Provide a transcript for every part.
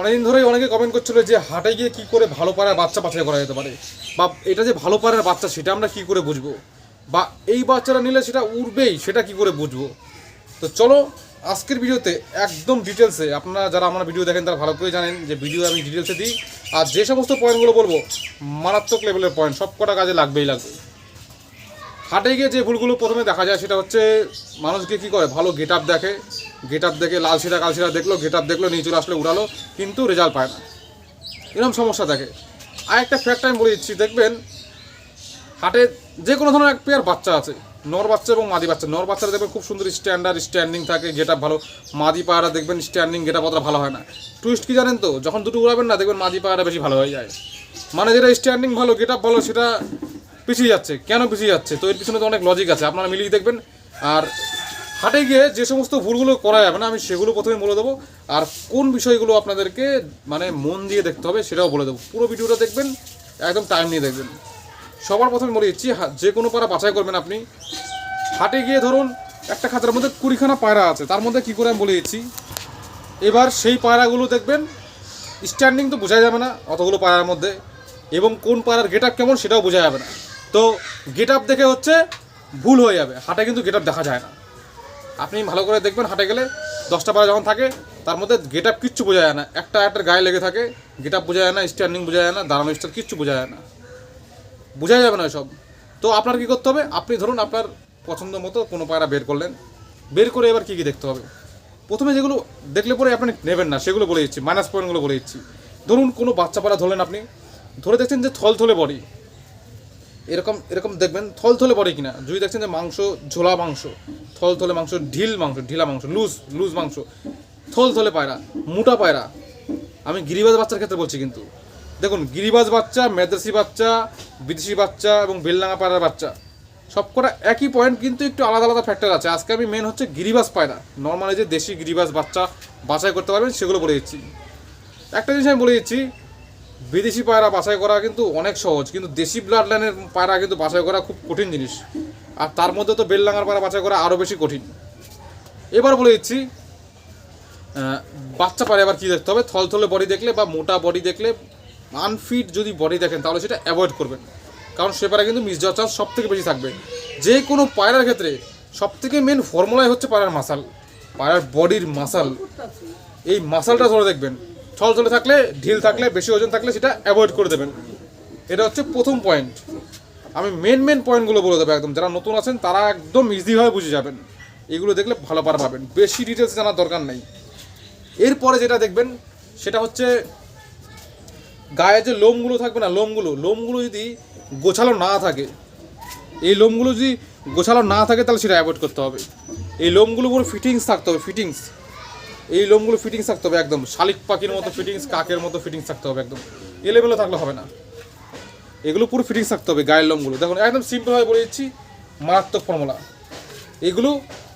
অনেকদিন ধরেই অনেকে কমেন্ট করছিল যে হাটে গিয়ে কি করে ভালো পাড়ার বাচ্চা বাছাই করা যেতে পারে। বা এটা যে ভালো পাড়ার বাচ্চা, সেটা আমরা কি করে বুঝব? বা এই বাচ্চারা নিলে সেটা উড়বেই, সেটা কি করে বুঝব? তো চলো, আজকের ভিডিওতে একদম ডিটেলসে আপনারা যারা আমার ভিডিও দেখেন তারা ভালো করে জানেন যে ভিডিও আমি ডিটেলসে দিই। আর যে সমস্ত পয়েন্টগুলো বলব, মারাত্মক লেভেলের পয়েন্ট সব কটা কাজে লাগবেই লাগবে। হাটে গিয়ে যে ভুলগুলো প্রথমে দেখা যায় সেটা হচ্ছে মানুষকে কি করে? ভালো গেট আপ দেখে গেট আপ দেখে লাল শিরা কাল শিরা দেখল গেট আপ দেখল নিচে আসলে উড়ালো, কিন্তু রেজাল্ট পায় না। এরকম সমস্যা থাকে। আর একটা ফ্যাক্ট আমি বলে দিচ্ছি, দেখবেন, হাটে যে কোনো ধরনের এক পেয়ার বাচ্চা আছে, নর বাচ্চা এবং মাদি বাচ্চা। নর বাচ্চারা দেখবেন খুব সুন্দর স্ট্যান্ডার্ড স্ট্যান্ডিং থাকে গেট আপ ভালো। মাদি পায়রা দেখবেন স্ট্যান্ডিং গেট আপ অতটা ভালো হয় না। টুইস্ট কি জানেন তো? যখন দুটো উড়াবেন না, দেখবেন মাদি পায়রা বেশি ভালো হয়ে যায়। মানে যেটা স্ট্যান্ডিং ভালো গেট আপ ভালো, সেটা পিছিয়ে যাচ্ছে। কেন পিছিয়ে যাচ্ছে? তো এর পিছনে তো অনেক লজিক আছে। আপনারা মিলিয়ে দেখবেন। আর হাটে গিয়ে যে সমস্ত ভুলগুলো করা যাবে না, আমি সেগুলো প্রথমে বলে দেবো। আর কোন বিষয়গুলো আপনাদেরকে মানে মন দিয়ে দেখতে হবে সেটাও বলে দেবো। পুরো ভিডিওটা দেখবেন, একদম টাইম নিয়ে দেখবেন। সবার প্রথমে বলে দিচ্ছি যে কোনো পাড়া বাছাই করবেন আপনি। হাটে গিয়ে ধরুন, একটা খাতার মধ্যে কুড়িখানা পায়রা আছে। তার মধ্যে কী করে আমি বলে দিচ্ছি? এবার সেই পায়রাগুলো দেখবেন স্ট্যান্ডিং তো বোঝা যাবে না অতগুলো পায়রার মধ্যে। এবং কোন পায়রার গেট কেমন সেটাও বোঝা যাবে না। তো গেট আপ দেখে হচ্ছে ভুল হয়ে যাবে। হাটে কিন্তু গেট আপ দেখা যায় না। আপনি ভালো করে দেখবেন, হাটে গেলে দশটা পায়রা যখন থাকে, তার মধ্যে গেট আপ কিচ্ছু বোঝা যায় না। একটা একটা গায়ে লেগে থাকে গেট আপ বোঝা যায় না স্ট্যান্ডিং বোঝা যায় না, দাঁড়ানো স্টার কিচ্ছু বোঝা যায় না। বোঝা যাবে না সব তো আপনার কি করতে হবে? আপনি ধরুন আপনার পছন্দ মতো কোনো পায়রা বের করলেন। বের করে এবার কী কী দেখতে হবে? প্রথমে যেগুলো দেখলে পরে আপনি নেবেন না, সেগুলো বলে দিচ্ছি মাইনাস পয়েন্টগুলো বলে দিচ্ছি। ধরুন কোনো বাচ্চা পাড়া ধরলেন আপনি। ধরে দেখছেন যে থল থলে বডি এরকম এরকম দেখবেন থল থলে বডি কিনা। যদি দেখছেন যে মাংস, ঝোলা মাংস থল থলে মাংস, ঢিল মাংস, ঢিলা মাংস, লুজ লুজ মাংস থল থলে পায়রা, মোটা পায়রা, আমি গিরিবাজ বাচ্চার ক্ষেত্রে বলছি কিন্তু। দেখুন, গিরিবাজ বাচ্চা, মেদ্রাসি বাচ্চা, বিদেশি বাচ্চা এবং বেলডাঙ্গা পায়রার বাচ্চা, সবকটা একই পয়েন্ট কিন্তু একটু আলাদা আলাদা ফ্যাক্টর আছে। আজকে আমি মেন হচ্ছে গিরিবাজ পায়রা। নর্মালি যে দেশি গিরিবাজ বাচ্চা বাছাই করতে পারবেন, সেগুলো বলে দিচ্ছি। একটা জিনিস আমি বলে দিচ্ছি বিদেশি পায়রা বাছাই করা কিন্তু অনেক সহজ, কিন্তু দেশি ব্লাড লাইনের পায়রা কিন্তু বাছাই করা খুব কঠিন জিনিস। আর তার মধ্যে তো বেলডাঙ্গার পায়রা বাছাই করা আরও বেশি কঠিন। এবার বলে দিচ্ছি বাচ্চা পারে আবার কী দেখতে হবে? থলথলে বডি দেখলে বা মোটা বডি দেখলে আনফিট যদি বডি দেখেন, তাহলে সেটা অ্যাভয়েড করবেন। কারণ সে পায়রা কিন্তু মিস যাওয়ার চান্স সব থেকে বেশি থাকবে। যে কোনো পায়রার ক্ষেত্রে সব থেকে মেন ফর্মুলাই হচ্ছে পায়রার মাসাল পায়রার বডির মাসাল এই মাসালটা ধরে দেখবেন থলথলে থাকলে, ঢিল থাকলে, বেশি ওজন থাকলে সেটা অ্যাভয়েড করে দেবেন। এটা হচ্ছে প্রথম পয়েন্ট আমি মেন মেন পয়েন্টগুলো বলে দেবো একদম। যারা নতুন আছেন, তারা একদম ইজিভাবে বুঝে যাবেন। এগুলো দেখলে ভালো পার পাবেন বেশি ডিটেলস জানার দরকার নেই। এরপরে যেটা দেখবেন, সেটা হচ্ছে গায়ে যে লোমগুলো থাকবে না, লোমগুলো লোমগুলো যদি গোছালো না থাকে, এই লোমগুলো যদি গোছালো না থাকে, তাহলে সেটা অ্যাভয়েড করতে হবে। এই লোমগুলো পুরো ফিটিংস থাকতে হবে ফিটিংস এই লোমগুলো ফিটিংস থাকতে হবে একদম। শালিক পাখির মতো ফিটিংস কাকের মতো ফিটিংস থাকতে হবে একদম। এলেমেলো থাকলে হবে না। এগুলো পুরো ফিটিংস থাকতে হবে গায়ের লোমগুলো। দেখুন, একদম সিম্পলভাবে বলে দিচ্ছি, মারাত্মক ফর্মুলা এগুলো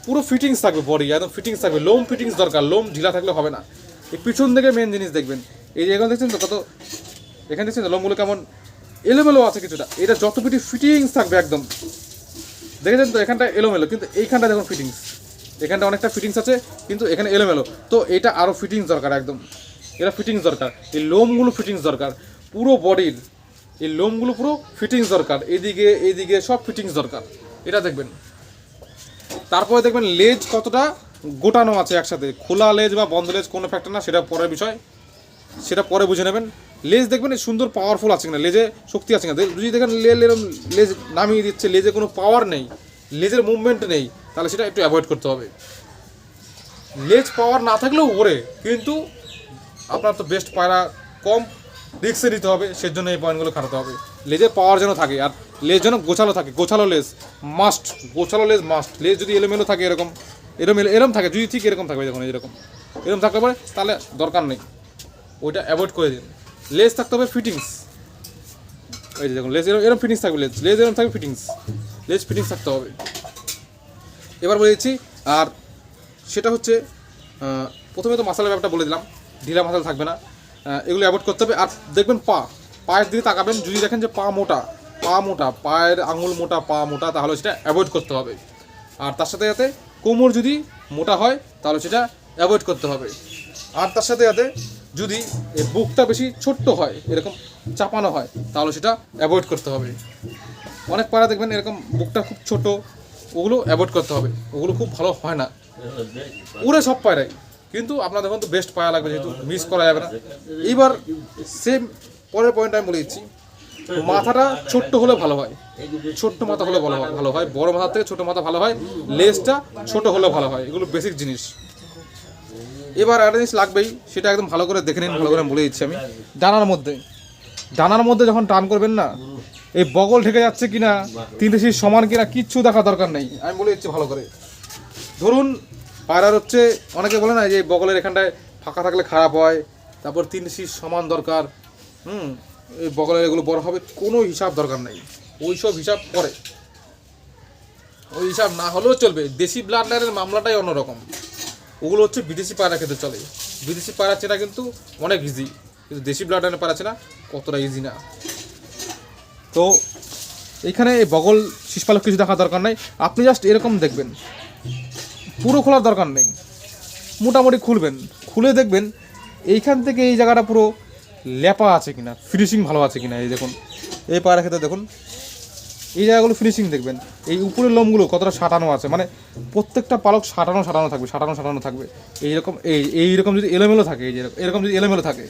পুরো ফিটিংস থাকবে বডি একদম ফিটিংস থাকবে। লোম ফিটিংস দরকার, লোম ঢিলা থাকলে হবে না। এই পিছন থেকে মেন জিনিস দেখবেন। এই যে এখানে দেখছেন তো কত, এখানে দেখছেন তো লোমগুলো কেমন এলোমেলো আছে কিছুটা। এটা যত ফিটিংস থাকবে একদম। দেখেছেন তো এখানটা এলোমেলো। কিন্তু এইখানটা দেখুন ফিটিংস এখানটা অনেকটা ফিটিংস আছে, কিন্তু এখানে এলোমেলো। তো এটা আরও ফিটিংস দরকার একদম। এটা ফিটিংস দরকার। এই লোমগুলো ফিটিংস দরকার। পুরো বডির এই লোমগুলো পুরো ফিটিংস দরকার। এদিকে এদিকে সব ফিটিংস দরকার। এটা দেখবেন। তারপরে দেখবেন লেজ কতটা গোটানো আছে একসাথে। খোলা লেজ বা বন্ধ লেজ কোনো ফ্যাক্টর না, সেটা পরের বিষয়। সেটা পরে বুঝে নেবেন। লেজ দেখবেন সুন্দর পাওয়ারফুল আছে কিনা। লেজে শক্তি আছে কিনা। যদি দেখেন লেজ নামিয়ে দিচ্ছে, লেজে কোনো পাওয়ার নেই। লেজের মুভমেন্ট নেই। তাহলে সেটা একটু অ্যাভয়েড করতে হবে। লেজ পাওয়ার না থাকলেও ওরে, কিন্তু আপনার তো বেস্ট পায়রা কম রিক্সে নিতে হবে, সেজন্য এই পয়েন্টগুলো খাটাতে হবে। লেজের পাওয়ার যেন থাকে, আর লেজ যেন গোছালো থাকে, গোছালো লেজ মাস্ট গোছালো লেজ মাস্ট লেজ যদি এলোমেলো থাকে এরকম এরম এরম থাকে, যদি ঠিক এরকম থাকবে দেখুন এরকম এরকম থাকলে পরে তাহলে দরকার নেই, ওইটা অ্যাভয়েড করে দিন। লেজ থাকতে হবে ফিটিংস এই যে দেখুন লেজ এরকম এরকম ফিটিংস থাকবে লেজ লেজ এরকম থাকবে ফিটিংস লেজ ফিটিংস থাকতে হবে। এবার বলে দিচ্ছি, আর সেটা হচ্ছে প্রথমে তো মশালার ব্যাপারটা বলে দিলাম, ঢিলা মশালা থাকবে না এগুলো অ্যাভয়েড করতে হবে। আর দেখবেন পা, পায়ের দিকে তাকাবেন, যদি দেখেন যে পা মোটা পা মোটা, পায়ের আঙুল মোটা, পা মোটা, তাহলে সেটা অ্যাভয়েড করতে হবে। আর তার সাথে সাথে কোমর যদি মোটা হয়, তাহলে সেটা অ্যাভয়েড করতে হবে। আর তার সাথে সাথে যদি বুকটা বেশি ছোট্ট হয়, এরকম চাপানো হয়, তাহলে সেটা অ্যাভয়েড করতে হবে। অনেক পায়রা দেখবেন এরকম বুকটা খুব ছোট ওগুলো অ্যাভয়েড করতে হবে। ওগুলো খুব ভালো হয় না। উড়ে সব পায়রাই কিন্তু আপনার দেখুন তো বেস্ট পায়া লাগবে যেহেতু মিস করা যাবে না। এইবার সেম পরের পয়েন্ট আমি বলে দিচ্ছি। মাথাটা ছোট্ট হলে ভালো হয়। ছোট্ট মাথা হলে ভালো হয় ভালো হয়। বড় মাথা থেকে ছোট মাথা ভালো হয়। লেজটা ছোট হলে ভালো হয়। এগুলো বেসিক জিনিস। এবার একটা জিনিস লাগবেই, সেটা একদম ভালো করে দেখে নিন, ভালো করে বলে দিচ্ছি আমি। ডানার মধ্যে। ডানার মধ্যে যখন টান করবেন না এই বগল ঢেকে যাচ্ছে কিনা তিন দেশির সমান কিনা কিচ্ছু দেখা দরকার নেই। আমি বলে দিচ্ছি ভালো করে। ধরুন পায়রার হচ্ছে অনেকে বলে না যে এই বগলের এখানটায় ফাঁকা থাকলে খারাপ হয় তারপর তিন দেশির সমান দরকার হুম এই বগলের এগুলো বড় হবে কোনো হিসাব দরকার নেই। ওই সব হিসাব করে ওই হিসাব না হলেও চলবে। দেশি ব্লাড লাইনের মামলাটাই অন্যরকম। ওগুলো হচ্ছে বিদেশি পায়রা খেতে চলে। বিদেশি পায়রা চেনা কিন্তু অনেক ইজি কিন্তু দেশি ব্লাড লাইনের পায়রা চেনা কতটা ইজি না। তো এইখানে এই বগল শিশপালক কিছু দেখার দরকার নাই। আপনি জাস্ট এরকম দেখবেন। পুরো খোলার দরকার নেই। মোটামুটি খুলবেন। খুলে দেখবেন এইখান থেকে এই জায়গাটা পুরো ল্যাপা আছে কিনা ফিনিশিং ভালো আছে কিনা, এই দেখুন। এই পায়ের ক্ষেত্রে দেখুন। এই জায়গাগুলো ফিনিশিং দেখবেন। এই উপরের লোমগুলো কতটা সাঁটানো আছে। মানে প্রত্যেকটা পালক সাঁটানো সাঁটানো থাকবে, সাঁটানো সাঁটানো থাকবে। এইরকম এই এইরকম যদি এলোমেলো থাকে, এই যে এরকম যদি এলোমেলো থাকে।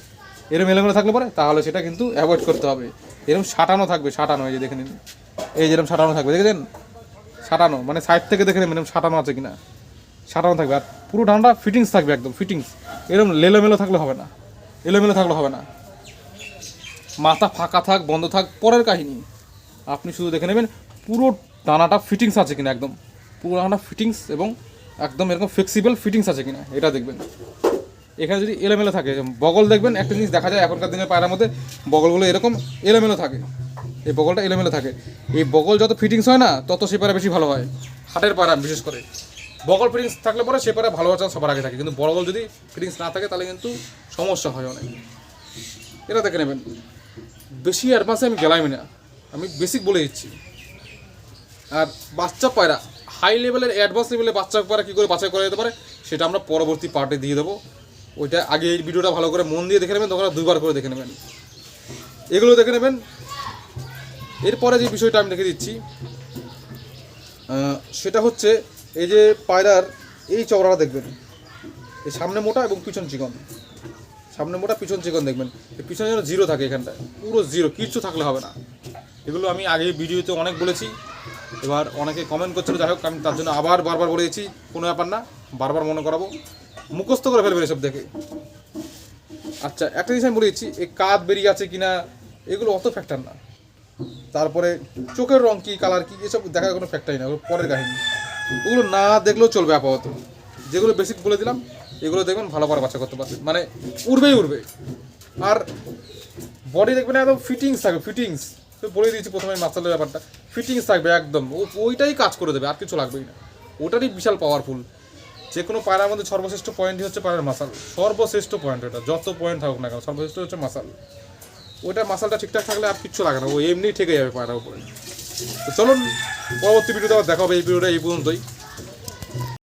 এরকম এলোমেলো থাকলে পরে, তাহলে সেটা কিন্তু অ্যাভয়েড করতে হবে। এরকম সাঁটানো থাকবে, সাঁটানো, এই যে দেখে নিন। এই যেরকম সাঁটানো থাকবে, দেখেছেন? সাঁটানো মানে সাইড থেকে দেখে নেবেন এরকম সাঁটানো আছে কিনা। সাঁটানো থাকবে, আর পুরো ডানটা ফিটিংস থাকবে একদম ফিটিংস এরকম লেলোমেলো থাকলে হবে না, এলোমেলো থাকলে হবে না। মাথা ফাঁকা থাক, বন্ধ থাক, পরের কাহিনী। আপনি শুধু দেখে নেবেন, পুরো ডানাটা ফিটিংস আছে কিনা একদম। পুরো ডানাটা ফিটিংস এবং একদম এরকম ফ্লেক্সিবল ফিটিংস আছে কিনা, এটা দেখবেন। এখানে যদি এলোমেলো থাকে বগল দেখবেন, একটা জিনিস দেখা যায় এখনকার দিনের পায়রার মধ্যে, বগলগুলো এরকম এলোমেলো থাকে। এই বগলটা এলোমেলো থাকে। এই বগল যত ফিটিংস হয় না, তত সে পায়রা বেশি ভালো হয়। হাটের পায়রা বিশেষ করে। বগল ফিটিংস থাকলে পরে সে পায়রা ভালো হওয়ার সবার আগে থাকে। কিন্তু বগল যদি ফিটিংস না থাকে, তাহলে কিন্তু সমস্যা হয় অনেক। এটা দেখে নেবেন। বেশি অ্যাডভান্সে আমি গেলামই না। আমি বেসিক বলে দিচ্ছি। আর বাচ্চা পায়রা হাই লেভেলের অ্যাডভান্স লেভেলের বাচ্চা পায়রা কী করে বাছাই করা যেতে পারে, সেটা আমরা পরবর্তী পার্টে দিয়ে দেবো। ওইটা আগে এই ভিডিওটা ভালো করে মন দিয়ে দেখে নেবেন, তখন দুইবার করে দেখে নেবেন। এগুলো দেখে নেবেন। এরপরে যে বিষয়টা আমি দেখে দিচ্ছি সেটা হচ্ছে এই যে পায়রার এই চওড়াটা দেখবেন। এই সামনে মোটা এবং পিছন চিকন। সামনে মোটা, পিছন চিকন দেখবেন। এই পিছনে যেন জিরো থাকে এখানটায়। পুরো জিরো কিচ্ছু থাকলে হবে না। এগুলো আমি আগে ভিডিওতে অনেক বলেছি। এবার অনেকে কমেন্ট করছিল, যাই হোক, আমি তার জন্য আবার বারবার বলে দিচ্ছি, কোনো ব্যাপার না। বারবার মনে করাবো। মুখস্থ করে ফেলবেন এসব দেখে। আচ্ছা একটা জিনিস আমি বলে দিচ্ছি, এই কাঁধ বেরিয়ে আছে কিনা, এগুলো অত ফ্যাক্টর না। তারপরে চোখের রং কি কালার কি, এসব দেখার কোনো ফ্যাক্টরই না ওগুলো পরের কাহিনী। ওগুলো না দেখলেও চলবে আপাতত। যেগুলো বেসিক বলে দিলাম, এগুলো দেখবেন ভালো করে বাচ্চা করতে পারবে মানে উড়বেই উড়বে। আর বডি দেখবেন একদম ফিটিংস থাকবে ফিটিংস বলে দিয়েছি প্রথমে মাসালের ব্যাপারটা। ফিটিংস থাকবে একদম ওইটাই কাজ করে দেবে, আর কিছু লাগবেই না। ওটারই বিশাল পাওয়ারফুল যে কোনো পায়রার মধ্যে সর্বশ্রেষ্ঠ পয়েন্টই হচ্ছে পায়রার মাসাল। সর্বশ্রেষ্ঠ পয়েন্ট ওটা যত পয়েন্ট থাকুক না কেন, সর্বশ্রেষ্ঠ হচ্ছে মাসাল। ওটা মাসালটা ঠিকঠাক থাকলে আর কিচ্ছু লাগে না, ও এমনি ঠেকে যাবে পায়রার উপরে। তো চলুন, পরবর্তী ভিডিওতে আবার দেখা হবে এই ভিডিওটা এই পর্যন্তই।